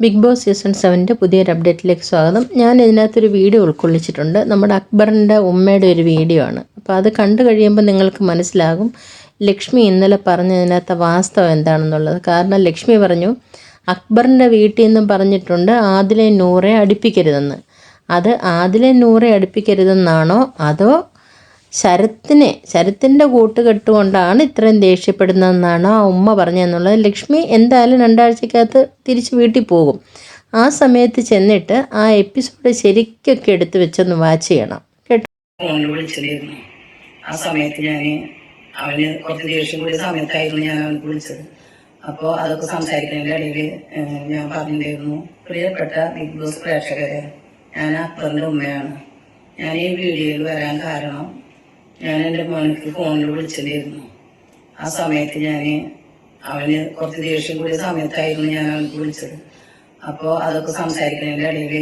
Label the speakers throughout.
Speaker 1: Big boss season സെവന്റെ പുതിയൊരു അപ്ഡേറ്റിലേക്ക് സ്വാഗതം. ഞാൻ ഇതിനകത്തൊരു വീഡിയോ ഉൾക്കൊള്ളിച്ചിട്ടുണ്ട്. നമ്മുടെ അക്ബറിന്റെ ഉമ്മയുടെ ഒരു വീഡിയോ ആണ്. അപ്പോൾ അത് കണ്ടു കഴിയുമ്പോൾ നിങ്ങൾക്ക് മനസ്സിലാകും ലക്ഷ്മി ഇന്നലെ പറഞ്ഞതിനകത്തെ വാസ്തവം എന്താണെന്നുള്ളത്. കാരണം ലക്ഷ്മി പറഞ്ഞു അക്ബറിന്റെ വീട്ടിൽ നിന്നും പറഞ്ഞിട്ടുണ്ട് ആദിലെ നൂറെ അടുപ്പിക്കരുതെന്ന്. അത് ആദിലെ നൂറെ അടുപ്പിക്കരുതെന്നാണോ അതോ ശരത്തിനെ ശരത്തിന്റെ കൂട്ടുകെട്ട് കൊണ്ടാണ് ഇത്രയും ദേഷ്യപ്പെടുന്നതെന്നാണ് ആ ഉമ്മ പറഞ്ഞതെന്നുള്ളത്. ലക്ഷ്മി എന്തായാലും രണ്ടാഴ്ചക്കകത്ത് തിരിച്ച് വീട്ടിൽ പോകും. ആ സമയത്ത് ചെന്നിട്ട് ആ എപ്പിസോഡ് ശരിക്കൊക്കെ എടുത്ത് വെച്ചൊന്ന് വാച്ച് ചെയ്യണം. കേട്ടോ?
Speaker 2: വിളിച്ചിട്ടുണ്ടായിരുന്നു ആ സമയത്ത് ഞാൻ അവന് കുറച്ച് ദേഷ്യം കൂടിയ സമയത്തായിരുന്നു ഞാൻ അവനക്ക് വിളിച്ചത്. അപ്പോൾ അതൊക്കെ സംസാരിക്കുന്നതിന്റെ ഇടയിൽ ഞാൻ പറഞ്ഞിട്ടുണ്ടായിരുന്നു പ്രിയപ്പെട്ട ബിഗ് ബോസ് പ്രേക്ഷകരെ ഞാൻ അക്ബറിന്റെ ഉമ്മയാണ്. ഞാൻ ഈ വീഡിയോയിൽ വരാൻ കാരണം ഞാൻ എന്റെ മോനക്ക് ഫോണിൽ വിളിച്ചിട്ടുണ്ടായിരുന്നു. ആ സമയത്ത് ഞാൻ അവന് കുറച്ച് ദേഷ്യം കൂടിയ സമയത്തായിരുന്നു ഞാൻ അവനക്ക് വിളിച്ചത്. അപ്പോൾ അതൊക്കെ സംസാരിക്കുന്നതിന്റെ ഇടയിൽ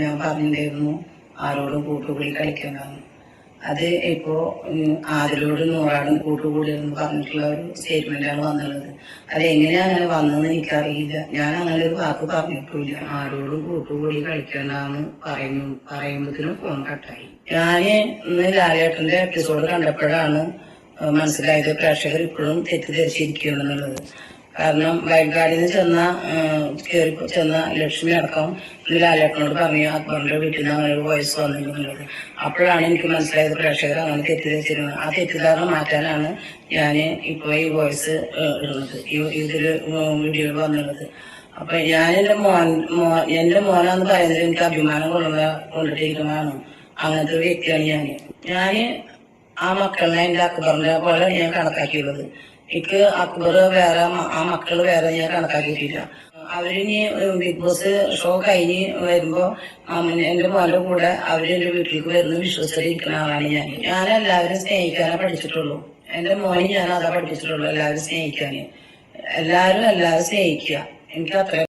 Speaker 2: ഞാൻ പറഞ്ഞിട്ടുണ്ടായിരുന്നു ആരോടും കൂട്ടുകൂടി കളിക്കണമെന്ന് അത് ഇപ്പോൾ ആദിലോട് നൂറാടും കൂട്ടുകൂടിയെന്ന് പറഞ്ഞിട്ടുള്ള ഒരു സ്റ്റേറ്റ്മെന്റാണ് വന്നുള്ളത് അത് എങ്ങനെയാണ് അങ്ങനെ വന്നതെന്ന് എനിക്കറിയില്ല. ഞാൻ അങ്ങനെ ഒരു വാക്ക് പറഞ്ഞിട്ടില്ല ആരോടും കൂട്ടുകൂടി കളിക്കണ്ടെന്ന് പറയുന്നു പറയുമ്പോഴത്തേനും ഫോൺ കട്ടായി ഞാൻ ഇന്ന് ലാലേട്ടന്റെ എപ്പിസോഡ് കണ്ടപ്പോഴാണ് മനസ്സിലായത് പ്രേക്ഷകർ ഇപ്പോഴും തെറ്റിദ്ധരിച്ചിരിക്കുകയാണെന്നുള്ളത്. കാരണം വയൽക്കാടിൽ നിന്ന് ചെന്ന കയറി ചെന്ന ലക്ഷ്മി അടക്കം ലാലേട്ടനോട് പറഞ്ഞു അക്ബറിന്റെ വീട്ടിൽ നിന്ന് അങ്ങനെ ഒരു വോയിസ് വന്നിട്ടുള്ളത് അപ്പോഴാണ് എനിക്ക് മനസ്സിലായത് പ്രേക്ഷകർ അങ്ങനെ തെറ്റിദ്ധരിച്ചിരുന്നത്. ആ തെറ്റിദ്ധാരണ മാറ്റാനാണ് ഞാൻ ഇപ്പോൾ ഈ വോയിസ് ഇടുന്നത്. ഇതിൽ വീഡിയോയിൽ വന്നുള്ളത് അപ്പൊ ഞാൻ എന്റെ മോൻ മോ- എന്റെ മോനാന്ന് പറയുന്നത് എനിക്ക് അഭിമാനം കൊള്ളുന്ന കൊണ്ടിട്ടിരിക്കുന്നതാണ്. അങ്ങനത്തെ ഒരു വ്യക്തിയാണ് ഞാൻ ഞാൻ ആ മക്കളെ എന്റെ അക്ബറിന്റെ പോലെ ഞാൻ കണക്കാക്കിയുള്ളത്. എനിക്ക് അക്ബർ വേറെ ആ മക്കൾ വേറെ ഞാൻ കണക്കാക്കിയിട്ടില്ല. അവരിനി ബിഗ് ബോസ് ഷോ കഴിഞ്ഞ് വരുമ്പോൾ എന്റെ മോന്റെ കൂടെ അവർ എന്റെ വീട്ടിലേക്ക് വരുന്ന വിശ്വസിച്ചിരിക്കുന്ന ആളാണ് ഞാൻ. ഞാൻ എല്ലാവരും സ്നേഹിക്കാനേ പഠിച്ചിട്ടുള്ളൂ. എന്റെ മോനെ ഞാൻ അതാ പഠിപ്പിച്ചിട്ടുള്ളൂ എല്ലാവരും സ്നേഹിക്കാന്. എല്ലാവരും എല്ലാവരും സ്നേഹിക്കുക. എനിക്ക് അത്ര